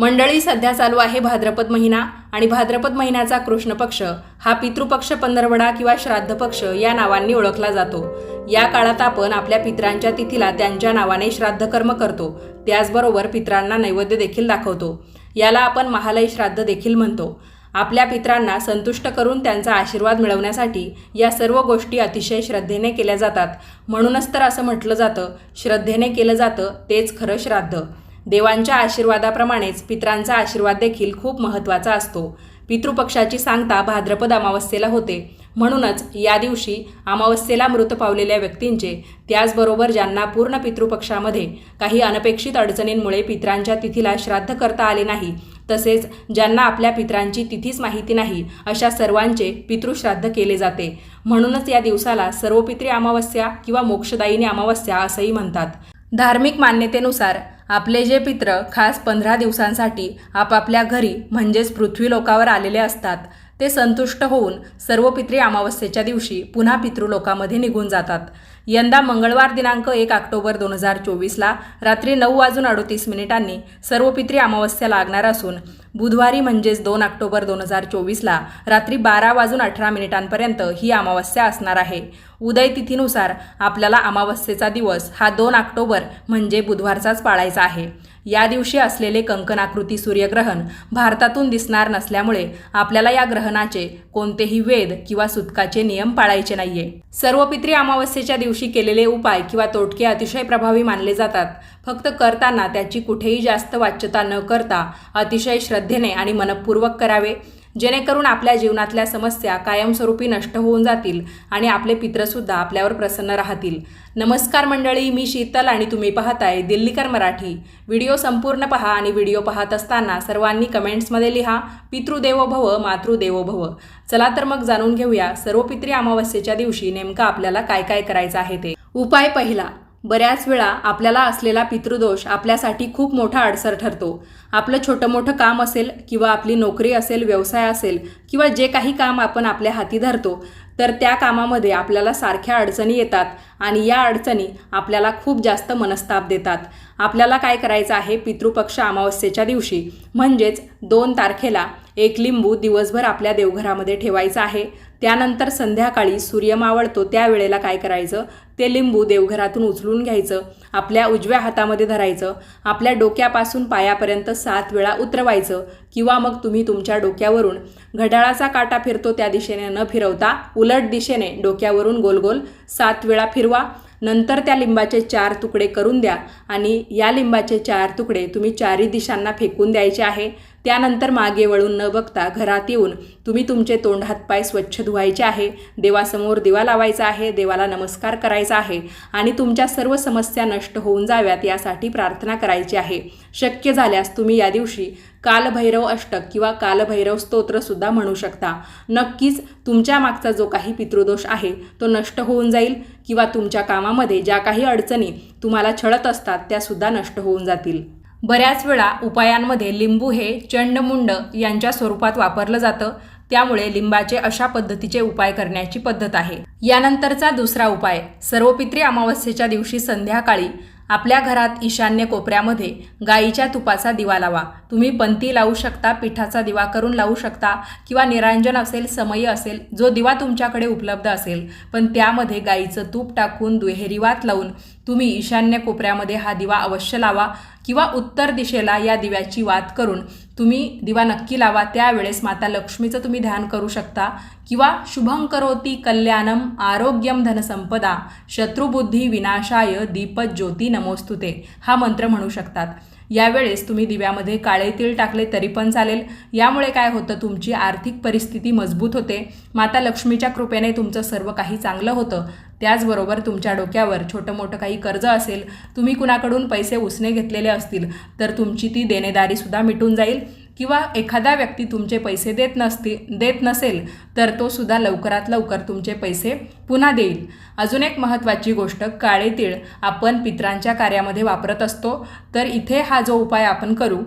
मंडळी सध्या चालू आहे भाद्रपद महिना आणि भाद्रपद महिन्याचा कृष्ण पक्ष. हा पितृपक्ष पंधरवडा किंवा श्राद्ध पक्ष या नावांनी ओळखला जातो. या काळात आपण आपल्या पित्रांच्या तिथीला त्यांच्या नावाने श्राद्ध कर्म करतो. त्याचबरोबर पित्रांना नैवेद्य देखील दाखवतो. याला आपण महालय श्राद्ध देखील म्हणतो. आपल्या पित्रांना संतुष्ट करून त्यांचा आशीर्वाद मिळवण्यासाठी या सर्व गोष्टी अतिशय श्रद्धेने केल्या जातात. म्हणूनच तर असं म्हटलं जातं श्रद्धेने केलं जातं तेच खरं श्राद्ध. देवांच्या आशीर्वादाप्रमाणेच पित्रांचा आशीर्वाद देखील खूप महत्त्वाचा असतो. पितृपक्षाची सांगता भाद्रपद अमावस्येला होते. म्हणूनच या दिवशी अमावस्येला मृत पावलेल्या व्यक्तींचे त्याचबरोबर ज्यांना पूर्ण पितृपक्षामध्ये काही अनपेक्षित अडचणींमुळे पित्रांच्या तिथीला श्राद्ध करता आले नाही तसेच ज्यांना आपल्या पित्रांची तिथीच माहिती नाही अशा सर्वांचे पितृश्राद्ध केले जाते. म्हणूनच या दिवसाला सर्वपित्री अमावस्या किंवा मोक्षदायिनी अमावस्या असंही म्हणतात. धार्मिक मान्यतेनुसार आपले जे पित्र खास पंधरा दिवसांसाठी आपापल्या घरी म्हणजेच पृथ्वी लोकावर आलेले असतात ते संतुष्ट होऊन सर्व पित्री अमावस्येच्या दिवशी पुन्हा पितृलोकामध्ये निघून जातात. यंदा मंगळवार दिनांक एक ऑक्टोबर दोन हजार चोवीसला रात्री नऊ वाजून अडोतीस मिनिटांनी सर्व पित्री अमावस्या लागणार असून बुधवारी म्हणजेच दोन ऑक्टोबर दोन हजार चोवीसला रात्री बारा वाजून अठरा मिनिटांपर्यंत ही अमावस्या असणार आहे. उदय तिथीनुसार आपल्याला अमावस्येचा दिवस हा दोन ऑक्टोबर म्हणजे बुधवारचाच पाळायचा आहे. या दिवशी असलेले कंकणाकृती सूर्यग्रहण भारतातून दिसणार नसल्यामुळे आपल्याला या ग्रहणाचे कोणतेही वेद किंवा सुतकाचे नियम पाळायचे नाहीये. सर्व पित्री अमावस्येच्या दिवशी केलेले उपाय किंवा तोटके अतिशय प्रभावी मानले जातात. फक्त करताना त्याची कुठेही जास्त वाच्यता न करता अतिशय श्रद्धेने आणि मनपूर्वक करावे. जेणेकरून आपल्या जीवनातल्या समस्या कायमस्वरूपी नष्ट होऊन जातील आणि आपले पित्रसुद्धा आपल्यावर प्रसन्न राहतील. नमस्कार मंडळी मी शीतल आणि तुम्ही पाहताय दिल्लीकर मराठी. व्हिडिओ संपूर्ण पहा आणि व्हिडिओ पाहत असताना सर्वांनी कमेंट्समध्ये लिहा पितृदेवो भव मातृदेवो भव चला तर मग जाणून घेऊया सर्व पित्री अमावस्येच्या दिवशी नेमकं आपल्याला काय काय करायचं आहे ते. उपाय पहिला बऱ्याच वेळा आपल्याला असलेला पितृदोष आपल्यासाठी खूप मोठा अडसर ठरतो. आपलं छोटं मोठं काम असेल किंवा आपली नोकरी असेल व्यवसाय असेल किंवा जे काही काम आपण आपल्या हाती धरतो तर त्या कामामध्ये आपल्याला सारख्या अडचणी येतात आणि या अडचणी आपल्याला खूप जास्त मनस्ताप देतात. आपल्याला काय करायचं आहे पितृपक्ष अमावस्येच्या दिवशी म्हणजेच दोन तारखेला एक लिंबू दिवसभर आपल्या देवघरामध्ये ठेवायचा आहे. त्यानंतर संध्याकाळी सूर्य मावळतो त्यावेळेला काय करायचं? ते लिंबू देवघरातून उचलून घ्यायचं आपल्या उजव्या हातामध्ये धरायचं आपल्या डोक्यापासून पायापर्यंत सात वेळा उतरवायचं किंवा मग तुम्ही तुमच्या डोक्यावरून घड्याळाचा काटा फिरतो त्या दिशेने न फिरवता उलट दिशेने डोक्यावरून गोल गोल सात वेळा फिरवा. नंतर त्या लिंबाचे चार तुकडे करून द्या आणि या लिंबाचे चार तुकडे तुम्ही चारही दिशांना फेकून द्यायचे आहे. त्यानंतर मागे वळून न बघता घरात येऊन तुम्ही तुमचे तोंड हातपाय स्वच्छ धुवायचे आहे देवासमोर दिवा लावायचा आहे देवाला नमस्कार करायचा आहे आणि तुमच्या सर्व समस्या नष्ट होऊन जाव्यात यासाठी प्रार्थना करायची आहे. शक्य झाल्यास तुम्ही या दिवशी कालभैरव अष्टक किंवा कालभैरव स्तोत्रसुद्धा म्हणू शकता. नक्कीच तुमच्या मागचा जो काही पितृदोष आहे तो नष्ट होऊन जाईल किंवा तुमच्या कामामध्ये ज्या काही अडचणी तुम्हाला छळत असतात त्यासुद्धा नष्ट होऊन जातील. बऱ्याच वेळा उपायांमध्ये लिंबू हे चंडमुंड यांच्या स्वरूपात वापरलं जातं. त्यामुळे लिंबाचे अशा पद्धतीचे उपाय करण्याची पद्धत आहे. यानंतरचा दुसरा उपाय सर्वपित्री अमावस्येच्या दिवशी संध्याकाळी आपल्या घरात ईशान्य कोपऱ्यामध्ये गाईच्या तुपाचा दिवा लावा. तुम्ही पंती लावू शकता पिठाचा दिवा करून लावू शकता किंवा निरांजन असेल समयी असेल जो दिवा तुमच्याकडे उपलब्ध असेल पण त्यामध्ये गाईचं तूप टाकून दुहेरी वात लावून तुम्ही ईशान्य कोपऱ्यामध्ये हा दिवा अवश्य लावा. किंवा उत्तर दिशेला या दिव्याची वात करून तुम्ही दिवा नक्की लावा. त्यावेळेस माता लक्ष्मीचं तुम्ही ध्यान करू शकता. किंवा शुभं करोती कल्याणम आरोग्यम धनसंपदा शत्रुबुद्धी विनाशाय दीपत ज्योती नमोस्तुते. हा मंत्र म्हणू शकतात. यावेळेस तुम्ही दिव्यामध्ये काळे तीळ टाकले तरी पण चालेल. यामुळे काय होतं? तुमची आर्थिक परिस्थिती मजबूत होते. माता लक्ष्मीच्या कृपेने तुमचं सर्व काही चांगलं होतं. त्याचबरोबर तुमच्या डोक्यावर छोटं मोठं काही कर्ज असेल तुम्ही कुणाकडून पैसे उसने घेतलेले असतील तर तुमची ती देणेदारीसुद्धा मिटून जाईल. किंवा एखादा व्यक्ती तुमचे पैसे देत नसती देत नसेल तर तो सुद्धा लवकरात लवकर तुमचे पैसे पुन्हा देईल. अजून एक महत्त्वाची गोष्ट काळे तीळ आपण पित्रांच्या कार्यामध्ये वापरत असतो. तर इथे हा जो उपाय आपण करू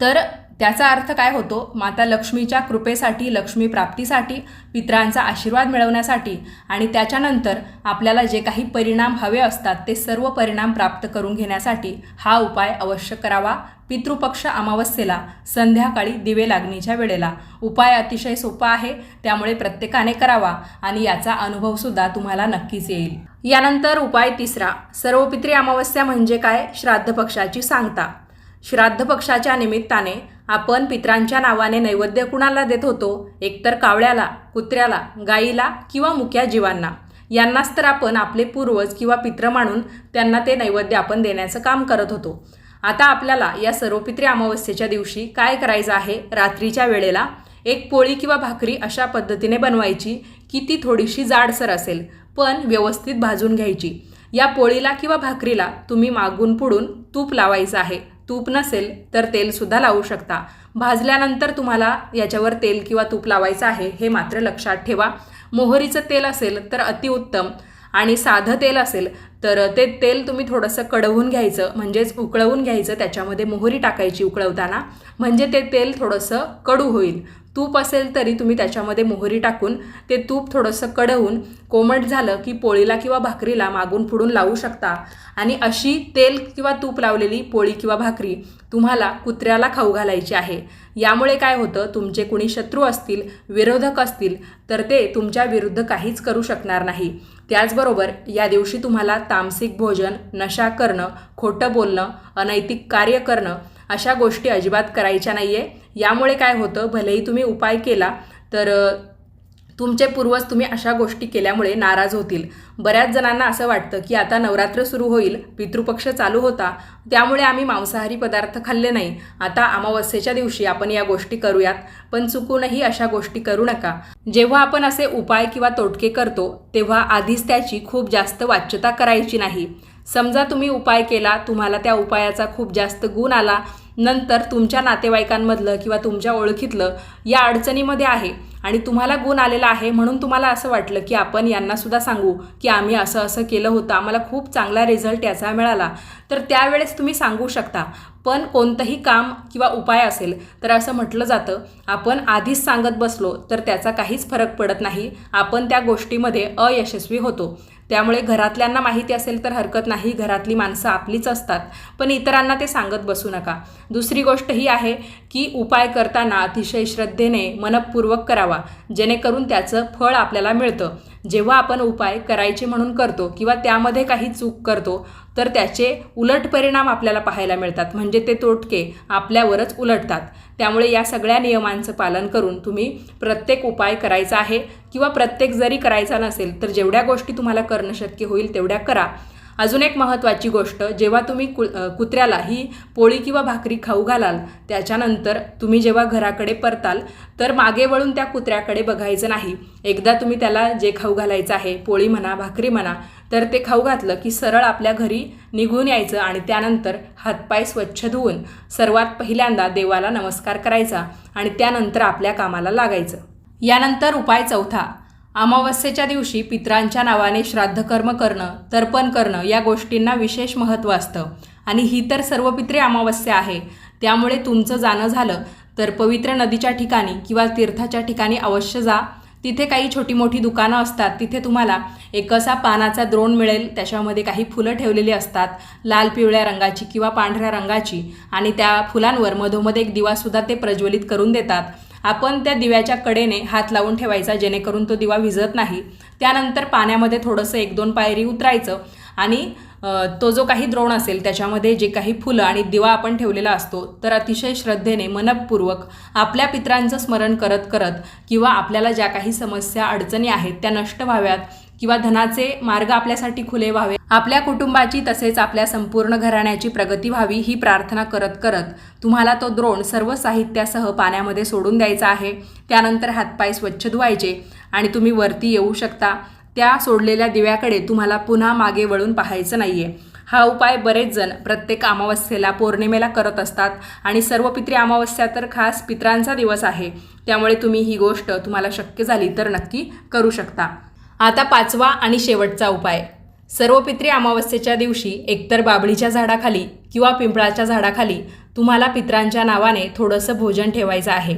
तर त्याचा अर्थ काय होतो? माता लक्ष्मीच्या कृपेसाठी लक्ष्मी प्राप्तीसाठी पितरांचा आशीर्वाद मिळवण्यासाठी आणि त्याच्यानंतर आपल्याला जे काही परिणाम हवे असतात ते सर्व परिणाम प्राप्त करून घेण्यासाठी हा उपाय अवश्य करावा. पितृपक्ष अमावस्येला संध्याकाळी दिवे लागणीच्या वेळेला. उपाय अतिशय सोपा आहे त्यामुळे प्रत्येकाने करावा आणि याचा अनुभवसुद्धा तुम्हाला नक्कीच येईल. यानंतर उपाय तिसरा. सर्व पित्री अमावस्या म्हणजे काय? श्राद्ध पक्षाची सांगता. श्राद्ध पक्षाच्या निमित्ताने आपण पित्रांच्या नावाने नैवेद्य कुणाला देत होतो? एकतर कावळ्याला कुत्र्याला गाईला किंवा मुक्या जीवांना. यांनाच तर आपण आपले पूर्वज किंवा पित्र मानून त्यांना ते नैवेद्य आपण देण्याचं काम करत होतो. आता आपल्याला या सर्वपित्री अमावस्येच्या दिवशी काय करायचं आहे? रात्रीच्या वेळेला एक पोळी किंवा भाकरी अशा पद्धतीने बनवायची की ती थोडीशी जाडसर असेल पण व्यवस्थित भाजून घ्यायची. या पोळीला किंवा भाकरीला तुम्ही मागून पुढून तूप लावायचं आहे. तूप नसेल तर तेलसुद्धा लावू शकता. भाजल्यानंतर तुम्हाला याच्यावर तेल किंवा तूप लावायचं आहे हे मात्र लक्षात ठेवा. मोहरीचं तेल असेल तर अतिउत्तम आणि साधं तेल असेल तर ते तेल तुम्ही थोडंसं कडवून घ्यायचं म्हणजेच उकळवून घ्यायचं त्याच्यामध्ये मोहरी टाकायची उकळवताना. म्हणजे ते तेल थोडंसं कडू होईल. तूप असेल तरी तुम्ही त्याच्यामध्ये मोहरी टाकून ते तूप थोडंसं कडवून कोमट झालं की पोळीला किंवा भाकरीला मागून पुढून लावू शकता. आणि अशी तेल किंवा तूप लावलेली पोळी किंवा भाकरी तुम्हाला कुत्र्याला खाऊ घालायची आहे. यामुळे काय होतं तुमचे कुणी शत्रू असतील विरोधक असतील तर ते तुमच्या विरुद्ध काहीच करू शकणार नाही. त्याचबरोबर या दिवशी तुम्हाला तामसिक भोजन नशा करणं खोटं बोलणं अनैतिक कार्य करणं अशा गोष्टी अजिबात करायच्या नाही आहे यामुळे काय होतं भलेही तुम्ही उपाय केला तर तुमचे पूर्वज तुम्ही अशा गोष्टी केल्यामुळे नाराज होतील. बऱ्याच जणांना असं वाटतं की आता नवरात्र सुरू होईल पितृपक्ष चालू होता त्यामुळे आम्ही मांसाहारी पदार्थ खाल्ले नाही. आता अमावस्येच्या दिवशी आपण या गोष्टी करूयात पण चुकूनही अशा गोष्टी करू नका. जेव्हा आपण असे उपाय किंवा तोटके करतो तेव्हा आधीच त्याची खूप जास्त वाच्यता करायची नाही. समजा तुम्ही उपाय केला तुम्हाला त्या उपायाचा खूप जास्त गुण आला नंतर तुमच्या नातेवाईकांमधलं किंवा तुमच्या ओळखीतलं या अडचणीमध्ये आहे आणि तुम्हाला गुण आलेला आहे म्हणून तुम्हाला असं वाटलं की आपण यांनासुद्धा सांगू की आम्ही असं असं केलं होतं. आम्हाला खूप चांगला रिझल्ट याचा मिळाला. तर त्यावेळेस तुम्ही सांगू शकता पण कोणतंही काम किंवा उपाय असेल तर असं म्हटलं जातं आपण आधीच सांगत बसलो तर त्याचा काहीच फरक पडत नाही. आपण त्या गोष्टीमध्ये अयशस्वी होतो. त्यामुळे घरातल्यांना माहिती असेल तर हरकत नाही घरातली माणसं आपलीच असतात. पण इतरांना ते सांगत बसू नका. दुसरी गोष्ट ही आहे की उपाय करताना अतिशय श्रद्धेने मनपूर्वक करावा. जेणेकरून त्याचं फळ आपल्याला मिळतं. जेव्हा आपण उपाय करायचे म्हणून करतो किंवा त्यामध्ये काही चूक करतो तर त्याचे उलट परिणाम आपल्याला पाहायला मिळतात. म्हणजे ते तोटके आपल्यावरच उलटतात. त्यामुळे या सगळ्या नियमांचं पालन करून तुम्ही प्रत्येक उपाय करायचा आहे किंवा प्रत्येक जरी करायचा नसेल तर जेवढ्या गोष्टी तुम्हाला करणं शक्य होईल तेवढ्या करा. अजून एक महत्त्वाची गोष्ट जेव्हा तुम्ही कु कुत्र्याला ही पोळी किंवा भाकरी खाऊ घालाल त्याच्यानंतर तुम्ही जेव्हा घराकडे परताल तर मागे वळून त्या कुत्र्याकडे बघायचं नाही. एकदा तुम्ही त्याला जे खाऊ घालायचं आहे पोळी म्हणा भाकरी म्हणा तर ते खाऊ घातलं की सरळ आपल्या घरी निघून यायचं आणि त्यानंतर हातपाय स्वच्छ धुवून सर्वात पहिल्यांदा देवाला नमस्कार करायचा आणि त्यानंतर आपल्या कामाला लागायचं. यानंतर उपाय चौथा अमावस्येच्या दिवशी पित्रांच्या नावाने श्राद्धकर्म करणं तर्पण करणं या गोष्टींना विशेष महत्त्व असतं. आणि ही तर सर्व पित्रे अमावस्या आहे. त्यामुळे तुमचं जाणं झालं तर पवित्र नदीच्या ठिकाणी किंवा तीर्थाच्या ठिकाणी अवश्य जा. तिथे काही छोटी मोठी दुकानं असतात. तिथे तुम्हाला एक असा पानाचा द्रोण मिळेल. त्याच्यामध्ये काही फुलं ठेवलेली असतात. लाल पिवळ्या रंगाची किंवा पांढऱ्या रंगाची. आणि त्या फुलांवर मधोमध एक दिवासुद्धा ते प्रज्वलित करून देतात. आपण त्या दिव्याच्या कडेने हात लावून ठेवायचा जेणेकरून तो दिवा विझत नाही. त्यानंतर पाण्यामध्ये थोडंसं एक दोन पायरी उतरायचं आणि तो जो काही द्रोण असेल त्याच्यामध्ये जे काही फुलं आणि दिवा आपण ठेवलेला असतो तर अतिशय श्रद्धेने मनपूर्वक आपल्या पित्रांचं स्मरण करत करत किंवा आपल्याला ज्या काही समस्या अडचणी आहेत त्या नष्ट व्हाव्यात. किंवा धनाचे मार्ग आपल्यासाठी खुले व्हावे. आपल्या कुटुंबाची तसेच आपल्या संपूर्ण घराण्याची प्रगती व्हावी ही प्रार्थना करत करत तुम्हाला तो द्रोण सर्व साहित्यासह पाण्यामध्ये सोडून द्यायचा आहे. त्यानंतर हातपाय स्वच्छ धुवायचे आणि तुम्ही वरती येऊ शकता. त्या सोडलेल्या दिव्याकडे तुम्हाला पुन्हा मागे वळून पाहायचं नाही आहे हा उपाय बरेच जण प्रत्येक अमावस्येला पौर्णिमेला करत असतात आणि सर्व पित्री अमावस्या तर खास पित्रांचा दिवस आहे. त्यामुळे तुम्ही ही गोष्ट तुम्हाला शक्य झाली तर नक्की करू शकता. आता पाचवा आणि शेवटचा उपाय. सर्व पित्री अमावस्येच्या दिवशी एकतर बाबळीच्या झाडाखाली किंवा पिंपळाच्या झाडाखाली तुम्हाला पित्रांच्या नावाने थोडंसं भोजन ठेवायचं आहे.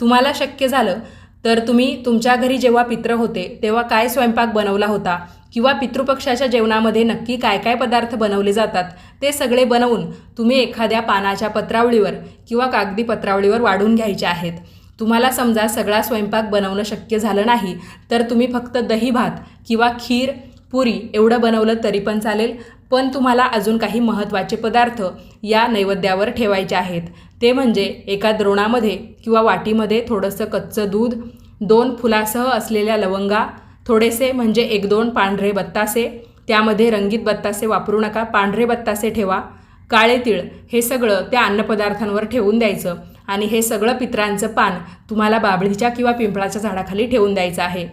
तुम्हाला शक्य झालं तर तुम्ही तुमच्या घरी जेव्हा पित्र होते तेव्हा काय स्वयंपाक बनवला होता किंवा पितृपक्षाच्या जेवणामध्ये नक्की काय काय पदार्थ बनवले जातात ते सगळे बनवून तुम्ही एखाद्या पानाच्या पत्रावळीवर किंवा कागदी पत्रावळीवर वाढून घ्यायचे आहेत. तुम्हाला समजा सगळा स्वयंपाक बनवणं शक्य झालं नाही तर तुम्ही फक्त दही भात किंवा खीर पुरी एवढं बनवलं तरी पण चालेल. पण तुम्हाला अजून काही महत्त्वाचे पदार्थ या नैवेद्यावर ठेवायचे आहेत. ते म्हणजे एका द्रोणामध्ये किंवा वाटीमध्ये थोडंसं कच्चं दूध दोन फुलासह असलेल्या लवंगा थोडेसे म्हणजे एक दोन पांढरे बत्तासे. त्यामध्ये रंगीत बत्तासे वापरू नका पांढरे बत्तासे ठेवा. काळे तीळ हे सगळं त्या अन्नपदार्थांवर ठेवून द्यायचं. आणि हे सगळं पित्रांचं पान तुम्हाला बाबळीच्या किंवा पिंपळाच्या झाडाखाली ठेवून द्यायचं आहे.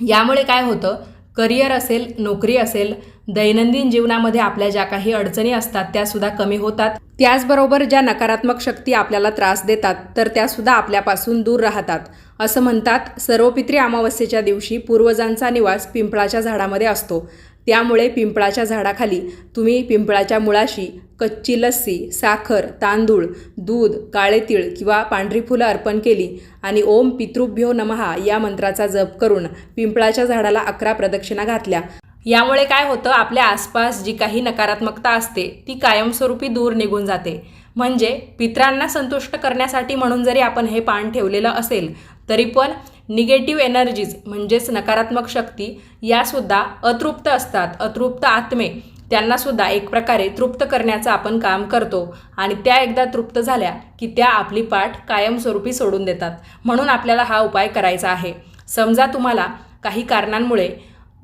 यामुळे काय होतं? करिअर असेल नोकरी असेल दैनंदिन जीवनामध्ये आपल्या ज्या काही अडचणी असतात त्यासुद्धा कमी होतात. त्याचबरोबर ज्या नकारात्मक शक्ती आपल्याला त्रास देतात तर त्यासुद्धा आपल्यापासून दूर राहतात. असं म्हणतात सर्वपित्री अमावस्येच्या दिवशी पूर्वजांचा निवास पिंपळाच्या झाडामध्ये असतो. त्यामुळे पिंपळाच्या झाडाखाली तुम्ही पिंपळाच्या मुळाशी कच्ची लस्सी साखर तांदूळ दूध काळे तीळ किंवा पांढरी फुलं अर्पण केली आणि ओम पितृभ्यो नमहा या मंत्राचा जप करून पिंपळाच्या झाडाला अकरा प्रदक्षिणा घातल्या. यामुळे काय होतं आपल्या आसपास जी काही नकारात्मकता असते ती कायमस्वरूपी दूर निघून जाते. म्हणजे पित्रांना संतुष्ट करण्यासाठी म्हणून जरी आपण हे पान ठेवलेलं असेल तरी पण निगेटिव्ह एनर्जीज म्हणजेच नकारात्मक शक्ती यासुद्धा अतृप्त असतात. अतृप्त आत्मे त्यांनासुद्धा एक प्रकारे तृप्त करण्याचं आपण काम करतो. आणि त्या एकदा तृप्त झाल्या की त्या आपली पाठ कायमस्वरूपी सोडून देतात. म्हणून आपल्याला हा उपाय करायचा आहे. समजा तुम्हाला काही कारणांमुळे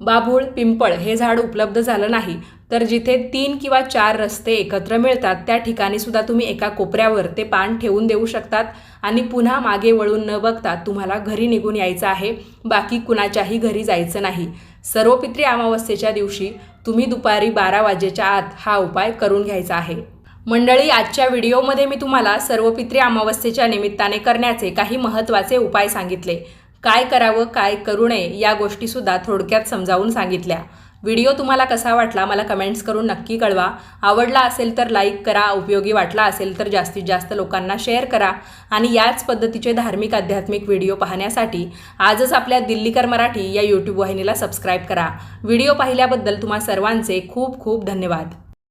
बाभूळ पिंपळ हे झाड उपलब्ध झालं नाही. तर जिथे तीन किंवा चार रस्ते एकत्र मिळतात त्या ठिकाणी सुद्धा तुम्ही एका कोपऱ्यावर ते पान ठेवून देऊ शकतात आणि पुन्हा मागे वळून न बघता तुम्हाला घरी निघून यायचं आहे. बाकी कुणाच्याही घरी जायचं नाही. सर्वपित्री अमावस्येच्या दिवशी तुम्ही दुपारी बारा वाजेच्या आत हा उपाय करून घ्यायचा आहे. मंडळी आजच्या व्हिडिओमध्ये मी तुम्हाला सर्वपित्री अमावस्येच्या निमित्ताने करण्याचे काही महत्त्वाचे उपाय सांगितले. काय करावं काय करू नये या गोष्टीसुद्धा थोडक्यात समजावून सांगितल्या. व्हिडिओ तुम्हाला कसा वाटला मला कमेंट्स करून नक्की कळवा. आवडला असेल तर लाईक करा उपयोगी वाटला असेल तर जास्तीत जास्त लोकांना शेअर करा आणि याच पद्धतीचे धार्मिक आध्यात्मिक व्हिडिओ पाहण्यासाठी आजच आपल्या दिल्लीकर मराठी या यूट्यूब वाहिनीला सबस्क्राईब करा. व्हिडिओ पाहिल्याबद्दल तुम्हा सर्वांचे खूप खूप धन्यवाद.